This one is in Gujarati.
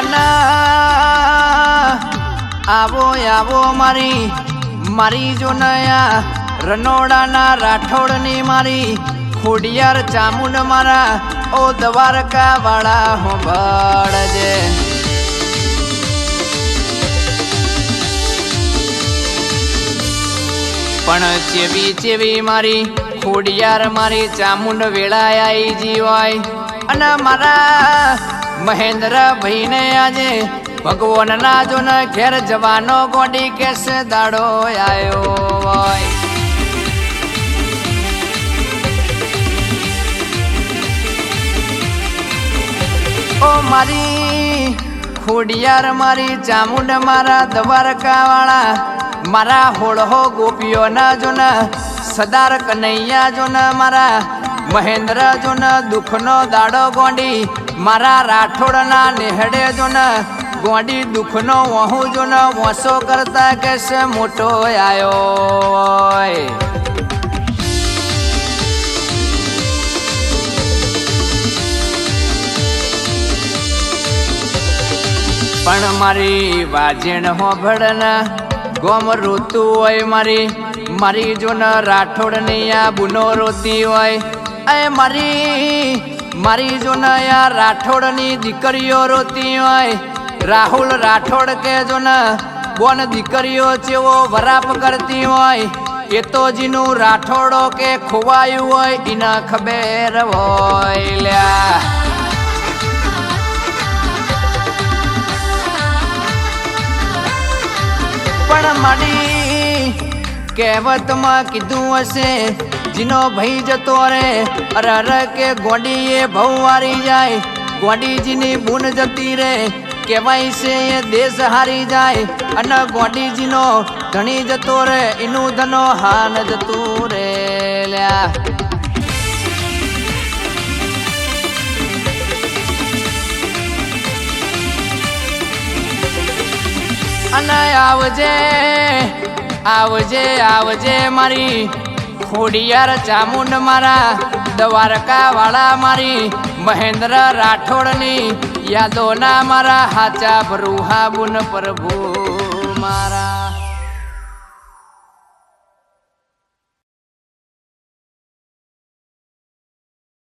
અને આવો આવો મારી મારી જો નયા રનોડાના રાઠોડની મારી, ખોડિયાર ચામુંડ મારા, ઓ દ્વારકા વાળા હોંભળજે પણ ચેવી ચેવી મારી ખોડિયાર મારી ચામુંડ વેળાય આઈ જીવાય, અને મારા મહેન્દ્ર ભાઈને આજે ભગવાનના જો ને ઘેર જવાનો ગોડી કેસ દાડો આવ્યો હોય. ઓ મારી ખોડિયાર, મારી ચામુંડ, મારા દ્વારકા વાળા મારા હોળહો ગોપીઓના જોના સદાર કનૈયા જોના મારા મહેન્દ્ર જોના દુઃખનો દાડો ગોંડી, મારા રાઠોડના નેહડે જોના ગોંડી, દુઃખનો વહુ ન વસો કરતા કેસે મોટો આયો પણ મારી વાજણ હોભળના ગોમ ઋતુ હોય મારી મારી જોન રાઠોડની આ બુનો રોતી હોય. એ મારી મારી જોન આ રાઠોડની દીકરીઓ રોતી હોય. રાહુલ રાઠોડ કે જોન બોન દીકરીઓ જેવો વરાપ કરતી હોય. એ તો જીનું રાઠોડો કે ખોવાયું હોય એના ખબર હોય લ્યા. પણ માડી કહેવતમાં કીધું હશે, જીનો ભાઈ જતો રે અરે અરે કે ગોડીએ ભવ વારી જાય, ગોડીજીની બુન જતી રે કહેવાય છે એ દેશ હારી જાય, અને ગોડીજીનો ધણી જતો રે એનું ધનો હાન જતું રે લ્યા. અને આવજે આવજે આવજે મારી ખોડિયાર ચામુંડ મારા દ્વારકા વાળા મારી મહેન્દ્ર રાઠોડની યાદોના મારા હાચા ભરૂહા બુન પ્રભુ મારા